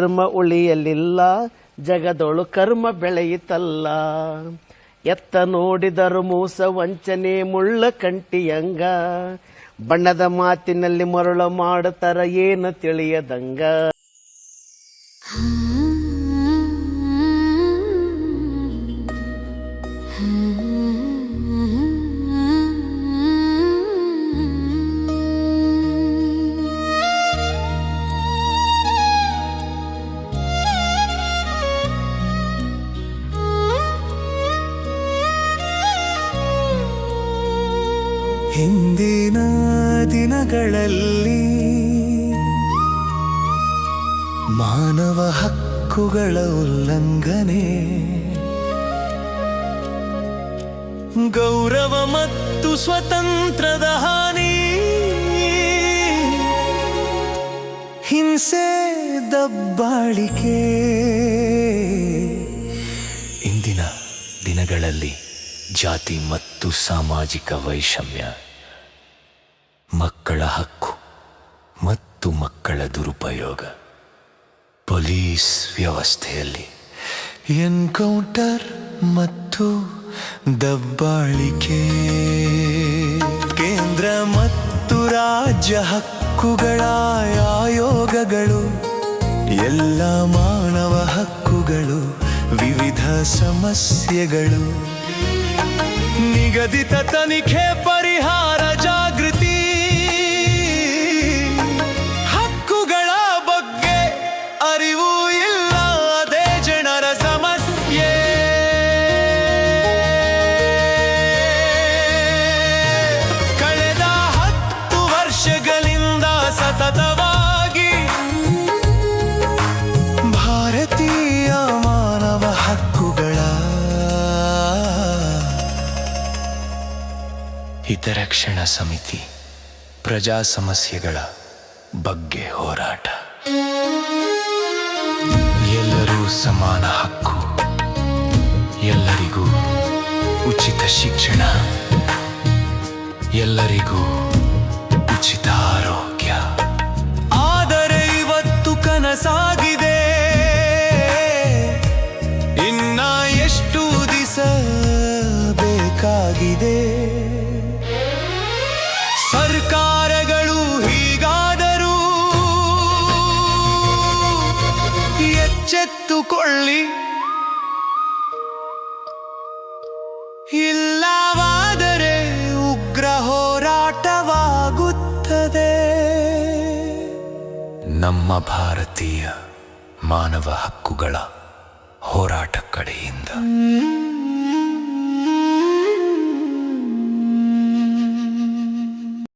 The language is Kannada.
ಧರ್ಮ ಉಳಿಯಲಿಲ್ಲ, ಜಗದೊಳು ಕರ್ಮ ಬೆಳೆಯಿತಲ್ಲ. ಎತ್ತ ನೋಡಿದರು ಮೂಸ ವಂಚನೆ ಮುಳ್ಳ ಕಂಟಿಯಂಗ ಬಣ್ಣದ ಮಾತಿನಲ್ಲಿ ಮರುಳ ಮಾಡುತ್ತಾರ ಏನು ತಿಳಿಯದಂಗ. ಹಿಂದಿನ ದಿನಗಳಲ್ಲಿ ಮಾನವ ಹಕ್ಕುಗಳ ಉಲ್ಲಂಘನೆ, ಗೌರವ ಮತ್ತು ಸ್ವತಂತ್ರದ ಹಾನಿ, ಹಿಂಸೆ ದಬ್ಬಾಳಿಕೆ. ಇಂದಿನ ದಿನಗಳಲ್ಲಿ ಜಾತಿ ಮತ್ತು ಸಾಮಾಜಿಕ ವೈಷಮ್ಯ ಮಕ್ಕಳ ಹಕ್ಕು ಮತ್ತು ಮಕ್ಕಳ ದುರುಪಯೋಗ. ಪೊಲೀಸ್ ವ್ಯವಸ್ಥೆಯಲ್ಲಿ ಎನ್ಕೌಂಟರ್ ಮತ್ತು ದಬ್ಬಾಳಿಕೆ. ಕೇಂದ್ರ ಮತ್ತು ರಾಜ್ಯ ಹಕ್ಕುಗಳ ಆಯೋಗಗಳು. ಎಲ್ಲ ಮಾನವ ಹಕ್ಕುಗಳು, ವಿವಿಧ ಸಮಸ್ಯೆಗಳು. ನಿಗದಿತ ತನಿಖೆ ಸತತವಾಗಿ. ಭಾರತೀಯ ಮಾನವ ಹಕ್ಕುಗಳ ಹಿತರಕ್ಷಣಾ ಸಮಿತಿ ಪ್ರಜಾ ಸಮಸ್ಯೆಗಳ ಬಗ್ಗೆ ಹೋರಾಟ. ಎಲ್ಲರೂ ಸಮಾನ ಹಕ್ಕು. ಎಲ್ಲರಿಗೂ ಉಚಿತ ಶಿಕ್ಷಣ. ಎಲ್ಲರಿಗೂ ಉಚಿತ ಆರೋಗ್ಯ. ಬೇಕಾಗಿದೆ ಸರ್ಕಾರಗಳು ಹೀಗಾದರೂ ಎಚ್ಚೆತ್ತುಕೊಳ್ಳಿ. ಇಲ್ಲವಾದರೆ ಉಗ್ರ ಹೋರಾಟವಾಗುತ್ತದೆ. ನಮ್ಮ ಭಾರತೀಯ ಮಾನವ ಹಕ್ಕುಗಳ ಹೋರಾಟ ಕಡೆಯಿಂದ.